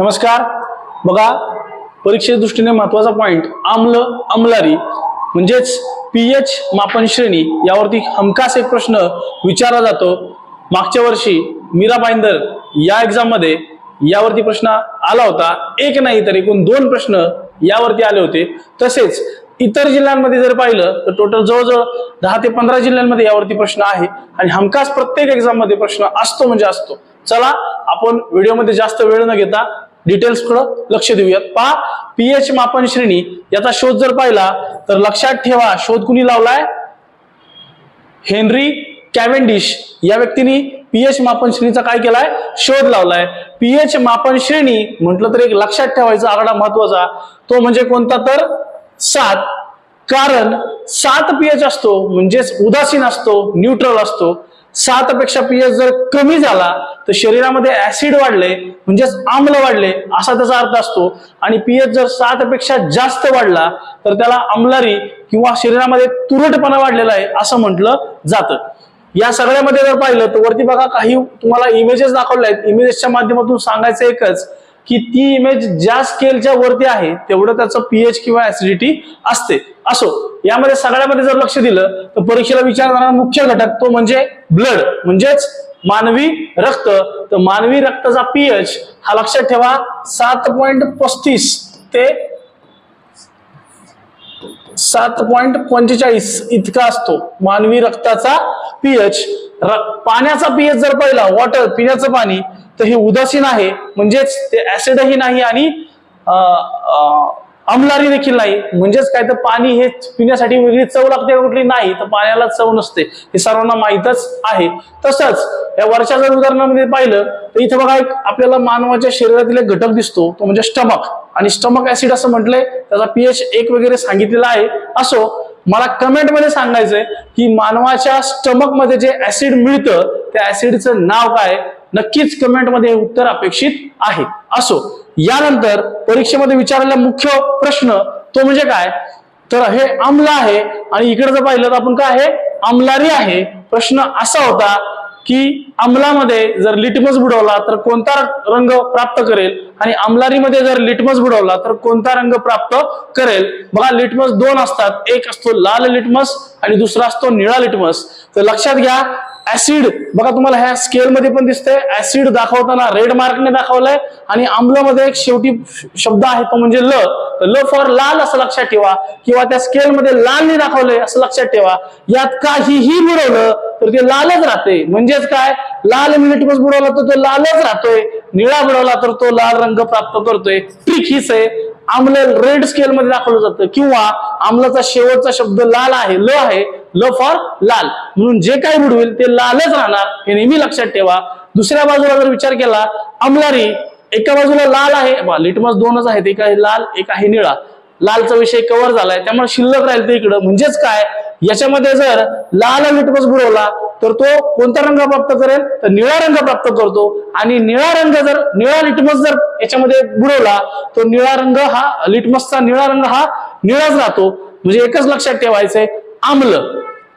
नमस्कार. बघा परीक्षेदृष्टीने महत्त्वाचा पॉइंट आम्ल अमलारी म्हणजेच पी एच मापन श्रेणी यावरती हमखास एक प्रश्न विचारला जातो. मागच्या वर्षी मीरा बाईंदर या एक्झाममध्ये यावरती प्रश्न आला होता. एक नाही तर एकूण दोन प्रश्न यावरती आले होते. तसेच इतर जिल्ह्यांमध्ये जर पाहिलं तर टोटल जवळजवळ दहा ते पंधरा जिल्ह्यांमध्ये यावरती प्रश्न आहे. आणि हमखास प्रत्येक एक्झाममध्ये प्रश्न असतो म्हणजे असतो. चला आपण व्हिडिओमध्ये जास्त वेळ न घेता डिटेल्सकडं लक्ष देऊयात. पहा पीएच मापन श्रेणी याचा शोध जर पाहिला तर लक्षात ठेवा शोध कुणी लावलाय? Henry Cavendish. या व्यक्तीने पीएच मापन श्रेणीचा काय केलाय? शोध लावलाय. पीएच मापन श्रेणी म्हटलं तर एक लक्षात ठेवायचा आकडा महत्त्वाचा. तो म्हणजे कोणता तर? सात. कारण सात पीएच असतो म्हणजेच उदासीन असतो न्यूट्रल असतो. सात पेक्षा पीएच जर कमी झाला तर शरीरामध्ये ऍसिड वाढले म्हणजेच आम्ल वाढले असा त्याचा अर्थ असतो. आणि पीएच जर सात पेक्षा जास्त वाढला तर त्याला आम्लारी किंवा शरीरामध्ये तुरटपणा वाढलेला आहे असं म्हटलं जातं. या सगळ्यामध्ये जर पाहिलं तर वरती बघा काही तुम्हाला इमेजेस दाखवले आहेत. इमेजेसच्या माध्यमातून सांगायचं एकच की ती इमेज ज्या स्केलच्या वरती आहे तेवढं त्याचं पीएच किंवा ऍसिडिटी असते. असो यामध्ये सगळ्यामध्ये जर लक्ष दिलं तर परीक्षेला विचारणारा मुख्य घटक तो म्हणजे ब्लड म्हणजेच मानवी रक्त. तर मानवी रक्ताचा पीएच हा लक्षात ठेवा सात पॉईंट पस्तीस ते सात पॉईंट पंचेचाळीस इतका असतो. मानवी रक्ताचा पीएच पाण्याचा पीएच जर पाहिला वॉटर पिण्याचं पाणी तर हे उदासीन आहे. म्हणजेच ते ऍसिडही नाही आणि अमलारी देखील नाही. म्हणजेच काय तर पाणी हे पिण्यासाठी वेगळी चव लागते कुठली? नाही. तर पाण्याला चव नसते. हे सर्वांना माहीतच आहे. तसंच या वरच्या जर उदाहरणामध्ये पाहिलं तर इथे बघा एक आपल्याला मानवाच्या शरीरातील एक घटक दिसतो. तो म्हणजे स्टमक. आणि स्टमक ऍसिड असं म्हटलंय त्याचा पीएच एक वगैरे सांगितलेला आहे. असो मला कमेंटमध्ये सांगायचंय की मानवाच्या स्टमकमध्ये जे ऍसिड मिळतं त्या ऍसिडचं नाव काय? नक्कीच कमेंटमध्ये उत्तर अपेक्षित आहे. असो यानंतर परीक्षेमध्ये विचारलेला मुख्य प्रश्न तो म्हणजे काय? तर हे आमला आहे आणि इकडे जर पाहिलं तर आपण काय आहे? आमलारी आहे. प्रश्न असा होता की अंमलामध्ये जर लिटमस बुडवला तर कोणता रंग प्राप्त करेल? आणि अंमलारीमध्ये जर लिटमस बुडवला तर कोणता रंग प्राप्त करेल? बघा लिटमस दोन असतात. एक असतो लाल लिटमस आणि दुसरा असतो निळा लिटमस. तर लक्षात घ्या ऍसिड बघा तुम्हाला ह्या स्केलमध्ये पण दिसतंय. ऍसिड दाखवताना रेड मार्कने दाखवलंय. आणि आम्लमध्ये एक शेवटी शब्द आहे तो म्हणजे ल. तर ल फॉर लाल असं लक्षात ठेवा किंवा त्या स्केलमध्ये लालने दाखवलंय असं लक्षात ठेवा. यात काहीही बुडवलं तर ते लालच राहते म्हणजेच काय? लाल मिनिटमस बुडवला तर तो लालच राहतोय. निळा बुडवला तर तो लाल रंग प्राप्त करतोय. ट्रिक हीच आहे. आम्ल रेड स्केल मध्ये दाखवलं जातं. किंवा आम्लाचा शेवटचा शब्द लाल आहे ल आहे. ल फॉर लाल. म्हणून जे काही बुडवेल ते लालच राहणार हे नेहमी लक्षात ठेवा. दुसऱ्या बाजूला जर विचार केला अमलारी एका बाजूला लाल आहे लिटमस दोनच आहेत एक आहे लाल एक आहे निळा. लालचा विषय कव्हर झालाय त्यामुळे शिल्लक राहील ते इकडं. म्हणजेच काय? याच्यामध्ये जर लाल लिटमस बुडवला तर तो कोणता रंग प्राप्त करेल? तर निळा रंग प्राप्त करतो. आणि निळा रंग जर निळा लिटमस जर याच्यामध्ये बुडवला तर निळा रंग हा लिटमसचा निळा रंग हा निळाच राहतो. म्हणजे एकच लक्षात ठेवायचंय आम्ल.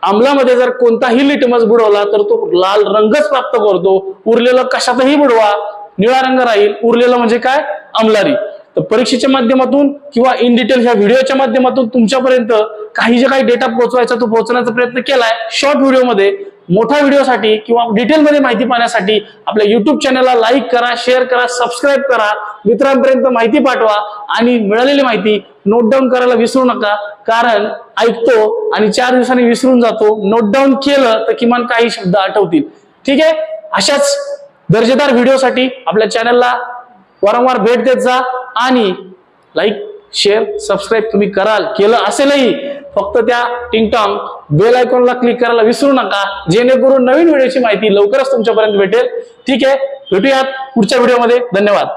आम्लामध्ये जर कोणताही लिटमस बुडवला तर तो लाल रंगच प्राप्त करतो. उरलेलं कशातही बुडवा. निळा रंग राहील उरलेला म्हणजे काय? अमलारी. तर परीक्षेच्या माध्यमातून किंवा इन डिटेल ह्या व्हिडिओच्या माध्यमातून तुमच्यापर्यंत काही जे काही डेटा पोहोचवायचा तो पोहोचण्याचा प्रयत्न केलाय. शॉर्ट व्हिडिओमध्ये मोठ्या व्हिडिओसाठी किंवा डिटेलमध्ये माहिती पाहण्यासाठी आपल्या युट्यूब चॅनलला लाईक करा शेअर करा सबस्क्राईब करा. मित्रांपर्यंत माहिती पाठवा आणि मिळालेली माहिती नोट डाऊन करायला विसरू नका. कारण ऐकतो आणि चार दिवसांनी विसरून जातो. नोट डाऊन केलं तर किमान काही शब्द आठवतील. ठीक आहे? अशाच दर्जेदार व्हिडिओसाठी आपल्या चॅनलला वारंवार भेट देत जा आणि लाईक शेअर सबस्क्राईब तुम्ही कराल केलं असेलही फक्त त्या टिंगटॉंग बेल आयकॉनला क्लिक करायला विसरू नका जेणेकरून नवीन व्हिडिओची माहिती लवकरच तुमच्यापर्यंत भेटेल. ठीक आहे भेटूयात पुढच्या व्हिडिओमध्ये. धन्यवाद.